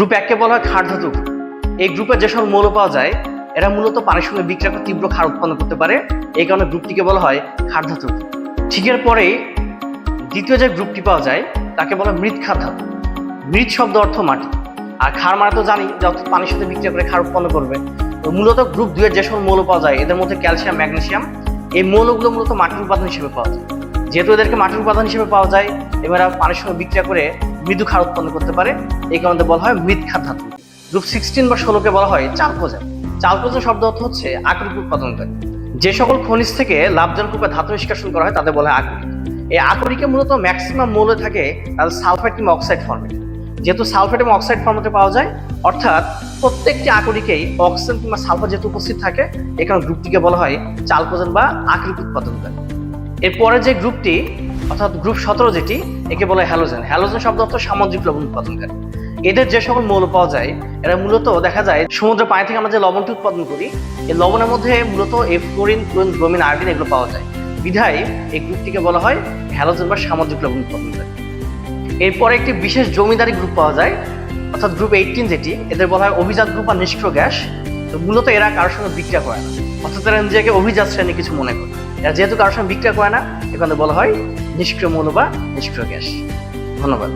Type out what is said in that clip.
Group এককে বলা হয় ক্ষার ধাতু এই গ্রুপে যে সকল মৌল পাওয়া যায়, এরা মূলত পানির সঙ্গে বিক্রিয়া করে তীব্র ক্ষার উৎপন্ন করতে পারে। এই কারণে গ্রুপটিকে বলা হয় ক্ষার ধাতু গ্রুপ। ঠিক এর পরেই দ্বিতীয় যে গ্রুপটি পাওয়া যায়, তাকে বলা মৃৎ ক্ষার ধাতু মৃৎ শব্দ অর্থ মাটি। আর ক্ষার মানে তো জানি যে অর্থাৎ পানির সাথে বিক্রিয়া করে ক্ষার উৎপন্ন করবে। মূলত গ্রুপ দুয়ের যে সকল মৌল পাওয়া যায়, এদের মধ্যে ক্যালসিয়াম, ম্যাগনেসিয়াম, এই মৌলগুলো মূলত মাটির উপাদান হিসেবে পাওয়া যায়। যেহেতু এদেরকে মাটির উপাদান হিসেবে পাওয়া যায়, এবার পানির সঙ্গে বিক্রিয়া করে মৃদু ক্ষার উৎপন্ন করতে পারে। এই কারণে বলা হয় মৃৎ ক্ষার ধাতু। গ্রুপ সিক্সটিন বা ষোলোকে বলা হয় চালকোজেন। চালকোজেন শব্দ অর্থ হচ্ছে আকরিক উৎপাদনকারী। যে সকল খনিজ থেকে লাভজনক রূপে ধাতু নিষ্কাশন করা হয়, তাদের বলা হয় আকরিক। এই আকরিকে মূলত ম্যাক্সিমাম মৌল থাকে তাদের সালফেট কিংবা অক্সাইড ফর্মেট যেহেতু সালফেট এবং অক্সাইড ফর্মেটে পাওয়া যায়, অর্থাৎ প্রত্যেকটি আকরিকেই অক্সিজেন কিংবা সালফার যেহেতু উপস্থিত থাকে এখানে গ্রুপটিকে বলা হয় চালকোজেন বা আকরিক উৎপাদনকারী। এরপরে যে গ্রুপটি, অর্থাৎ গ্রুপ সতেরো যেটি, একে বলে হ্যালোজেন। হ্যালোজেন শব্দ অর্থ সামুদ্রিক লবণ উৎপাদনকারী এদের যে সকল মৌল পাওয়া যায়, এরা মূলত দেখা যায় সমুদ্রের পানি থেকে আমরা যে লবণটি উৎপাদন করি, এই লবণের মধ্যে মূলত এই ফ্লোরিন, ক্লোরিন, ব্রোমিন, আয়োডিন এগুলো পাওয়া যায়। বিধায় এই গ্রুপটিকে বলা হয় হ্যালোজেন বা সামুদ্রিক লবণ উৎপাদনকারী এরপরে একটি বিশেষ জমিদারি গ্রুপ পাওয়া যায়, অর্থাৎ গ্রুপ এইটিন যেটি, এদের বলা হয় অভিজাত গ্রুপ বা নিষ্ক্রিয় গ্যাস। তো মূলত এরা কারোর সঙ্গে বিক্রিয়া করে না। অর্থাৎ এরা নিজেকে অভিজাত শ্রেণি কিছু মনে করে। এরা যেহেতু কারোর সঙ্গে বিক্রিয়া করে না এখানে বলা হয় নিষ্ক্রিয় মৌল বা নিষ্ক্রিয় গ্যাস। ধন্যবাদ।